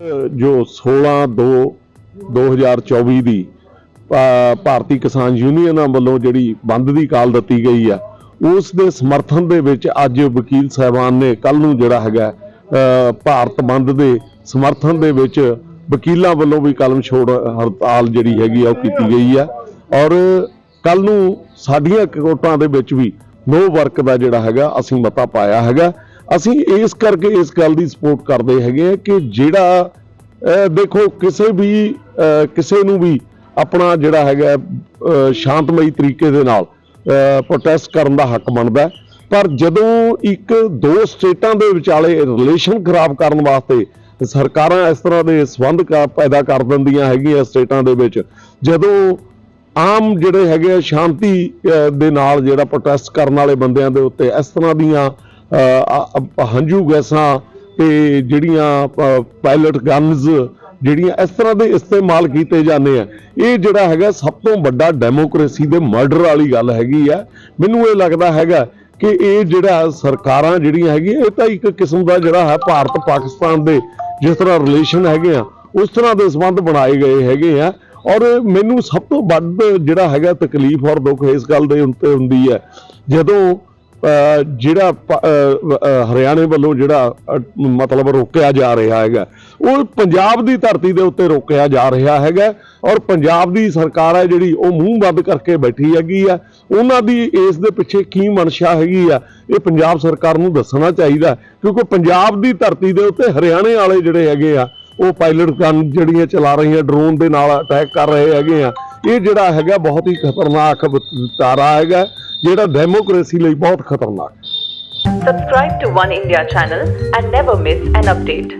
ਜੋ 16 2 2024 ਦੀ ਭਾਰਤੀ ਕਿਸਾਨ ਯੂਨੀਅਨਾਂ ਵੱਲੋਂ ਜਿਹੜੀ ਬੰਦ ਦੀ ਕਾਲ ਦਿੱਤੀ ਗਈ ਆ, ਉਸ ਦੇ ਸਮਰਥਨ ਦੇ ਵਿੱਚ ਅੱਜ ਵਕੀਲ ਸਾਹਿਬਾਨ ਨੇ ਕੱਲ ਨੂੰ ਜਿਹੜਾ ਹੈਗਾ ਭਾਰਤ ਬੰਦ ਦੇ ਸਮਰਥਨ ਦੇ ਵਿੱਚ ਵਕੀਲਾਂ ਵੱਲੋਂ ਵੀ ਕਲਮ ਛੋੜ ਹੜਤਾਲ ਜਿਹੜੀ ਹੈਗੀ ਆ, ਉਹ ਕੀਤੀ ਗਈ ਆ। ਔਰ ਕੱਲ ਨੂੰ ਸਾਡੀਆਂ ਕੋਟਾਂ ਦੇ ਵਿੱਚ ਵੀ ਨੋ ਵਰਕ ਦਾ ਜਿਹੜਾ ਹੈਗਾ, ਅਸੀਂ ਮਤਾ ਪਾਇਆ ਹੈਗਾ। ਅਸੀਂ ਇਸ ਕਰਕੇ ਇਸ ਗੱਲ ਦੀ ਸਪੋਰਟ ਕਰਦੇ ਹੈਗੇ ਆ ਕਿ ਜਿਹੜਾ ਦੇਖੋ ਕਿਸੇ ਵੀ ਕਿਸੇ ਨੂੰ ਵੀ ਆਪਣਾ ਜਿਹੜਾ ਹੈਗਾ ਸ਼ਾਂਤਮਈ ਤਰੀਕੇ ਦੇ ਨਾਲ ਪ੍ਰੋਟੈਸਟ ਕਰਨ ਦਾ ਹੱਕ ਬਣਦਾ ਪਰ ਜਦੋਂ ਇੱਕ ਦੋ ਸਟੇਟਾਂ ਦੇ ਵਿਚਾਲੇ ਰਿਲੇਸ਼ਨ ਖਰਾਬ ਕਰਨ ਵਾਸਤੇ ਸਰਕਾਰਾਂ ਇਸ ਤਰ੍ਹਾਂ ਦੇ ਸੰਬੰਧ ਕ- ਪੈਦਾ ਕਰ ਦਿੰਦੀਆਂ ਹੈਗੀਆਂ ਸਟੇਟਾਂ ਦੇ ਵਿੱਚ, ਜਦੋਂ ਆਮ ਜਿਹੜੇ ਹੈਗੇ ਆ ਸ਼ਾਂਤੀ ਦੇ ਨਾਲ ਜਿਹੜਾ ਪ੍ਰੋਟੈਸਟ ਕਰਨ ਵਾਲੇ ਬੰਦਿਆਂ ਦੇ ਉੱਤੇ ਇਸ ਤਰ੍ਹਾਂ ਦੀਆਂ ਹੰਝੂ ਗੈਸਾਂ ਤੇ ਜਿਹੜੀਆਂ ਪਾਇਲਟ ਗਨਜ਼ ਜਿਹੜੀਆਂ ਇਸ ਤਰ੍ਹਾਂ ਦੇ ਇਸਤੇਮਾਲ ਕੀਤੇ ਜਾਂਦੇ ਆ। ਇਹ ਜਿਹੜਾ ਹੈਗਾ ਸਭ ਤੋਂ ਵੱਡਾ ਡੈਮੋਕ੍ਰੇਸੀ ਦੇ ਮਰਡਰ ਵਾਲੀ ਗੱਲ ਹੈਗੀ ਆ। ਮੈਨੂੰ ਇਹ ਲੱਗਦਾ ਹੈਗਾ ਕਿ ਇਹ ਜਿਹੜਾ ਸਰਕਾਰਾਂ ਜਿਹੜੀਆਂ ਹੈਗੀਆਂ, ਇਹ ਤਾਂ ਇੱਕ ਕਿਸਮ ਦਾ ਜਿਹੜਾ ਹੈ ਭਾਰਤ ਪਾਕਿਸਤਾਨ ਦੇ ਜਿਸ ਤਰ੍ਹਾਂ ਰਿਲੇਸ਼ਨ ਹੈਗੇ ਆ, ਉਸ ਤਰ੍ਹਾਂ ਦੇ ਸੰਬੰਧ ਬਣਾਏ ਗਏ ਹੈਗੇ ਆ। ਔਰ ਮੈਨੂੰ ਸਭ ਤੋਂ ਵੱਧ ਜਿਹੜਾ ਹੈਗਾ ਤਕਲੀਫ ਔਰ ਦੁੱਖ ਇਸ ਗੱਲ ਦੇ ਉੱਤੇ ਹੁੰਦੀ ਹੈ। ਜਦੋਂ ਜਿਹੜਾ ਹਰਿਆਣੇ ਵੱਲੋਂ ਜਿਹੜਾ ਮਤਲਬ ਰੋਕਿਆ ਜਾ ਰਿਹਾ ਹੈਗਾ, ਉਹ ਪੰਜਾਬ ਦੀ ਧਰਤੀ ਦੇ ਉੱਤੇ ਰੋਕਿਆ ਜਾ ਰਿਹਾ ਹੈਗਾ ਔਰ ਪੰਜਾਬ ਦੀ ਸਰਕਾਰ ਹੈ ਜਿਹੜੀ, ਉਹ ਮੂੰਹ ਬੰਦ ਕਰਕੇ ਬੈਠੀ ਹੈਗੀ ਆ। ਉਹਨਾਂ ਦੀ ਇਸ ਦੇ ਪਿੱਛੇ ਕੀ ਮਨਸ਼ਾ ਹੈਗੀ ਆ, ਇਹ ਪੰਜਾਬ ਸਰਕਾਰ ਨੂੰ ਦੱਸਣਾ ਚਾਹੀਦਾ, ਕਿਉਂਕਿ ਪੰਜਾਬ ਦੀ ਧਰਤੀ ਦੇ ਉੱਤੇ ਹਰਿਆਣੇ ਵਾਲੇ ਜਿਹੜੇ ਹੈਗੇ ਆ, ਉਹ ਪਾਇਲਟ ਗਨ ਜਿਹੜੀਆਂ ਚਲਾ ਰਹੀਆਂ ਡਰੋਨ ਦੇ ਨਾਲ ਅਟੈਕ ਕਰ ਰਹੇ ਹੈਗੇ ਆ। ਇਹ ਜਿਹੜਾ ਹੈਗਾ, ਬਹੁਤ ਹੀ ਖਤਰਨਾਕ ਤਾਰਾ ਹੈਗਾ। ਜਿਹੜਾ ਡੈਮੋਕ੍ਰੇਸੀ ਲਈ ਬਹੁਤ ਖਤਰਨਾਕ ਹੈ Subscribe to One India channel and never miss an update.